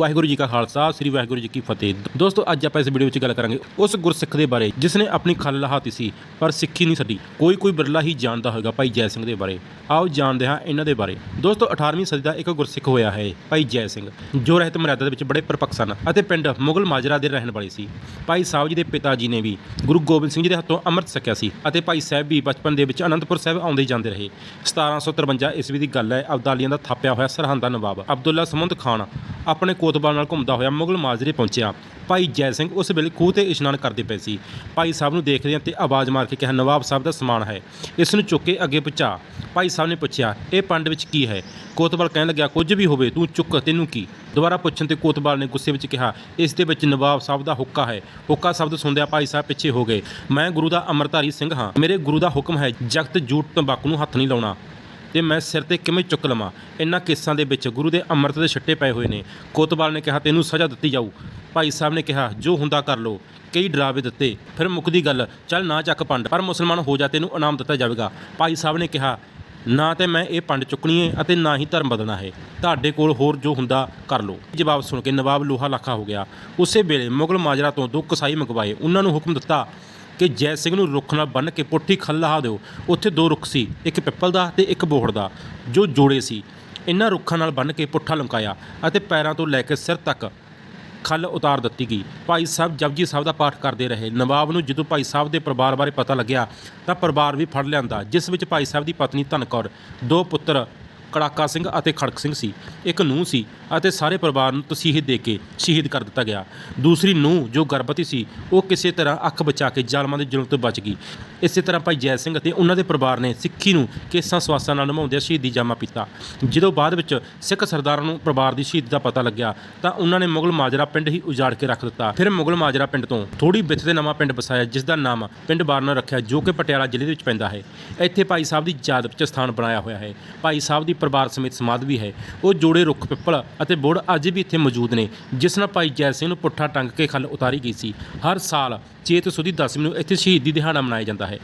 ਵਾਹਿਗੁਰੂ ਜੀ ਕਾ ਖਾਲਸਾ, ਸ੍ਰੀ ਵਾਹਿਗੁਰੂ ਜੀ ਕੀ ਫਤਿਹ। ਦੋਸਤੋ, ਅੱਜ ਆਪਾਂ ਇਸ ਵੀਡੀਓ ਵਿੱਚ ਗੱਲ ਕਰਾਂਗੇ ਉਸ ਗੁਰਸਿੱਖ ਦੇ ਬਾਰੇ ਜਿਸ ਨੇ ਆਪਣੀ ਖੱਲ ਲਹਾਤੀ ਸੀ, ਪਰ ਸਿੱਖੀ ਨਹੀਂ ਛੱਡੀ। ਕੋਈ ਕੋਈ ਬਿਰਲਾ ਹੀ ਜਾਣਦਾ ਹੋਵੇਗਾ ਭਾਈ ਜੈ ਸਿੰਘ ਦੇ ਬਾਰੇ। ਆਓ ਜਾਣਦੇ ਹਾਂ ਇਹਨਾਂ ਦੇ ਬਾਰੇ। ਦੋਸਤੋ 18ਵੀਂ ਸਦੀ ਦਾ ਇੱਕ ਗੁਰਸਿੱਖ ਹੋਇਆ ਹੈ, ਭਾਈ ਜੈ ਸਿੰਘ, ਜੋ ਰਹਿਤ ਮਰਿਆਦਾ ਦੇ ਵਿੱਚ ਬੜੇ ਪਰਪੱਕ ਸਨ ਅਤੇ ਪਿੰਡ ਮੁਗਲ ਮਾਜਰਾ ਦੇ ਰਹਿਣ ਵਾਲੇ ਸੀ। ਭਾਈ ਸਾਹਿਬ ਜੀ ਦੇ ਪਿਤਾ ਜੀ ਨੇ ਵੀ ਗੁਰੂ ਗੋਬਿੰਦ ਸਿੰਘ ਜੀ ਦੇ ਹੱਥੋਂ ਅੰਮ੍ਰਿਤ ਛਕਿਆ ਸੀ ਅਤੇ ਭਾਈ ਸਾਹਿਬ ਵੀ ਬਚਪਨ ਦੇ ਵਿੱਚ ਅਨੰਦਪੁਰ ਸਾਹਿਬ ਆਉਂਦੇ ਜਾਂਦੇ ਰਹੇ। 1753 ਈਸਵੀ ਦੀ ਗੱਲ ਹੈ, ਅਬਦਾਲੀਆਂ ਦਾ ਥਾਪਿਆ ਹੋਇਆ ਸਰਹੰਦ ਦਾ ਨਵਾਬ ਅਬਦੁੱਲਾ ਸਮੁੰਦ ਖਾਨ ਆਪਣੇ ਕੋਤਵਾਲ ਨਾਲ ਘੁੰਮਦਾ ਹੋਇਆ ਮੁਗਲ ਮਾਜਰੇ ਪਹੁੰਚਿਆ। ਭਾਈ ਜੈ ਸਿੰਘ ਉਸ ਵੇਲੇ ਖੂਹ ਤੇ ਇਸ਼ਨਾਨ ਕਰਦੇ ਪਏ ਸੀ। ਭਾਈ ਸਾਹਿਬ ਨੂੰ ਦੇਖਦਿਆਂ ਤੇ ਆਵਾਜ਼ ਮਾਰ ਕੇ ਕਿਹਾ, ਨਵਾਬ ਸਾਹਿਬ ਦਾ ਸਮਾਨ ਹੈ। ਇਸ ਨੂੰ ਚੁੱਕ ਕੇ ਅੱਗੇ ਪਹੁੰਚਾ। ਭਾਈ ਸਾਹਿਬ ਨੇ ਪੁੱਛਿਆ, ਇਹ ਪੰਡ ਵਿੱਚ ਕੀ ਹੈ? ਕੋਤਵਾਲ ਕਹਿਣ ਲੱਗਿਆ, ਕੁਝ ਵੀ ਹੋਵੇ, ਤੂੰ ਚੁੱਕ, ਤੈਨੂੰ ਕੀ? ਦੁਬਾਰਾ ਪੁੱਛਣ ਤੇ ਕੋਤਵਾਲ ਨੇ ਗੁੱਸੇ ਵਿੱਚ ਕਿਹਾ, ਇਸ ਦੇ ਵਿੱਚ ਨਵਾਬ ਸਾਹਿਬ ਦਾ ਹੁੱਕਾ ਹੈ। ਹੁੱਕਾ ਸ਼ਬਦ ਸੁਣਦਿਆਂ ਭਾਈ ਸਾਹਿਬ ਪਿੱਛੇ ਹੋ ਗਏ। ਮੈਂ ਗੁਰੂ ਦਾ ਅਮਰਧਾਰੀ ਸਿੰਘ ਹਾਂ। ਮੇਰੇ ਗੁਰੂ ਦਾ ਹੁਕਮ ਹੈ ਜਗਤ ਜੂਟ ਤੰਬਾਕੂ ਨੂੰ ਹੱਥ ਨਹੀਂ ਲਾਉਣਾ। ਤੇ ਮੈਂ ਸਿਰ ਤੇ ਕਿਵੇਂ ਚੁੱਕ ਲਵਾਂ? ਇਹਨਾਂ ਕੇਸਾਂ ਦੇ ਵਿੱਚ ਗੁਰੂ ਦੇ ਅੰਮ੍ਰਿਤ ਦੇ ਛੱਟੇ ਪਏ ਹੋਏ ਨੇ। ਕੋਤਵਾਲ ਨੇ ਕਿਹਾ, ਤੈਨੂੰ ਸਜ਼ਾ ਦਿੱਤੀ ਜਾਊ। ਭਾਈ ਸਾਹਿਬ ਨੇ ਕਿਹਾ, ਜੋ ਹੁੰਦਾ ਕਰ ਲੋ ਕਈ ਡਰਾਵੇ ਦਿੱਤੇ। ਫਿਰ ਮੁੱਕਦੀ ਗੱਲ, ਚੱਲ ਨਾ ਚੱਕ ਪੰਡ, ਪਰ ਮੁਸਲਮਾਨ ਹੋ ਜਾ, ਤੈਨੂੰ ਇਨਾਮ ਦਿੱਤਾ ਜਾਵੇਗਾ। ਭਾਈ ਸਾਹਿਬ ਨੇ ਕਿਹਾ, ਨਾ ਤੇ ਮੈਂ ਇਹ ਪੰਡ ਚੁੱਕਣੀ ਹੈ ਅਤੇ ਨਾ ਹੀ ਧਰਮ ਬਦਲਣਾ ਹੈ। ਤੁਹਾਡੇ ਕੋਲ ਹੋਰ ਜੋ ਹੁੰਦਾ ਕਰ ਲੋ ਜਵਾਬ ਸੁਣ ਕੇ ਨਵਾਬ ਲੋਹਾ ਲੱਖਾ ਹੋ ਗਿਆ। ਉਸੇ ਵੇਲੇ ਮੁਗਲ ਮਾਜਰਾ ਤੋਂ ਦੋ ਕਸਾਈ ਮੰਗਵਾਏ। ਉਹਨਾਂ ਨੂੰ ਹੁਕਮ ਦਿੱਤਾ ਕਿ ਜੈ ਸਿੰਘ ਨੂੰ ਰੁੱਖ ਨਾਲ ਬੰਨ੍ਹ ਕੇ ਪੁੱਠੀ ਖੱਲ ਲਹਾ ਦਿਓ। ਉੱਥੇ ਦੋ ਰੁੱਖ ਸੀ, ਇੱਕ ਪਿੱਪਲ ਦਾ ਤੇ ਇੱਕ ਬੋਹੜ ਦਾ, ਜੋ ਜੋੜੇ ਸੀ। ਇਹਨਾਂ ਰੁੱਖਾਂ ਨਾਲ ਬੰਨ੍ਹ ਕੇ ਪੁੱਠਾ ਲਮਕਾਇਆ ਅਤੇ ਪੈਰਾਂ ਤੋਂ ਲੈ ਕੇ ਸਿਰ ਤੱਕ ਖੱਲ ਉਤਾਰ ਦਿੱਤੀ ਗਈ। ਭਾਈ ਸਾਹਿਬ ਜਪਜੀ ਸਾਹਿਬ ਦਾ ਪਾਠ ਕਰਦੇ ਰਹੇ। ਨਵਾਬ ਨੂੰ ਜਦੋਂ ਭਾਈ ਸਾਹਿਬ ਦੇ ਪਰਿਵਾਰ ਬਾਰੇ ਪਤਾ ਲੱਗਿਆ ਤਾਂ ਪਰਿਵਾਰ ਵੀ ਫੜ ਲਿਆਂਦਾ, ਜਿਸ ਵਿੱਚ ਭਾਈ ਸਾਹਿਬ ਦੀ ਪਤਨੀ ਧਨ ਕੌਰ ਦੋ ਪੁੱਤਰ ਕੜਾਕਾ ਸਿੰਘ ਅਤੇ ਖੜਕ ਸਿੰਘ ਸੀ। ਇੱਕ ਨੂੰਹ ਸੀ ਅਤੇ ਸਾਰੇ ਪਰਿਵਾਰ ਨੂੰ ਤਸੀਹੇ ਦੇ ਕੇ ਸ਼ਹੀਦ ਕਰ ਦਿੱਤਾ ਗਿਆ। ਦੂਸਰੀ ਨੂੰਹ ਜੋ ਗਰਭਵਤੀ ਸੀ, ਉਹ ਕਿਸੇ ਤਰ੍ਹਾਂ ਅੱਖ ਬਚਾ ਕੇ ਜ਼ਾਲਮਾਂ ਦੇ ਜ਼ੁਲਮ ਤੋਂ ਬਚ ਗਈ। ਇਸੇ ਤਰ੍ਹਾਂ ਭਾਈ ਜੈ ਸਿੰਘ ਅਤੇ ਉਹਨਾਂ ਦੇ ਪਰਿਵਾਰ ਨੇ ਸਿੱਖੀ ਨੂੰ ਕੇਸਾਂ ਸਵਾਸਾਂ ਨਾਲ ਨਿਭਾਉਂਦਿਆਂ ਸ਼ਹੀਦੀ ਜਾਮਾ ਪੀਤਾ। ਜਦੋਂ ਬਾਅਦ ਵਿੱਚ ਸਿੱਖ ਸਰਦਾਰਾਂ ਨੂੰ ਪਰਿਵਾਰ ਦੀ ਸ਼ਹੀਦੀ ਦਾ ਪਤਾ ਲੱਗਿਆ, ਤਾਂ ਉਹਨਾਂ ਨੇ ਮੁਗਲ ਮਾਜਰਾ ਪਿੰਡ ਹੀ ਉਜਾੜ ਕੇ ਰੱਖ ਦਿੱਤਾ। ਫਿਰ ਮੁਗਲ ਮਾਜਰਾ ਪਿੰਡ ਤੋਂ ਥੋੜੀ ਵਿੱਥ ਤੇ ਨਵਾਂ ਪਿੰਡ ਵਸਾਇਆ, ਜਿਸ ਦਾ ਨਾਮ ਪਿੰਡ ਬਾਰਨਾ ਰੱਖਿਆ, ਜੋ ਕਿ ਪਟਿਆਲਾ ਜ਼ਿਲ੍ਹੇ ਦੇ ਵਿੱਚ ਪੈਂਦਾ ਹੈ। ਇੱਥੇ ਭਾਈ ਸਾਹਿਬ ਦੀ ਯਾਦ ਵਿੱਚ ਸਥਾਨ ਬਣਾਇਆ ਹੋਇਆ ਹੈ। ਭਾਈ ਸਾਹਿਬ ਦੀ ਪਰਿਵਾਰ ਸਮੇਤ ਸਮਾਧ ਵੀ ਹੈ। ਉਹ ਜੋੜੇ ਰੁੱਖ, ਪਿੱਪਲ ਅਤੇ ਬੋੜ ਅੱਜ ਵੀ ਇੱਥੇ ਮੌਜੂਦ ਨੇ, ਜਿਸ ਨਾਲ ਭਾਈ ਜੈ ਸਿੰਘ ਨੂੰ ਪੁੱਠਾ ਟੰਗ ਕੇ ਖੱਲ ਉਤਾਰੀ ਗਈ ਸੀ। ਹਰ ਸਾਲ ਚੇਤ ਸੁਦੀ ਦਸਵੀਂ ਨੂੰ ਇੱਥੇ ਸ਼ਹੀਦੀ ਦਿਹਾੜਾ ਮਨਾਇਆ ਜਾਂਦਾ ਹੈ।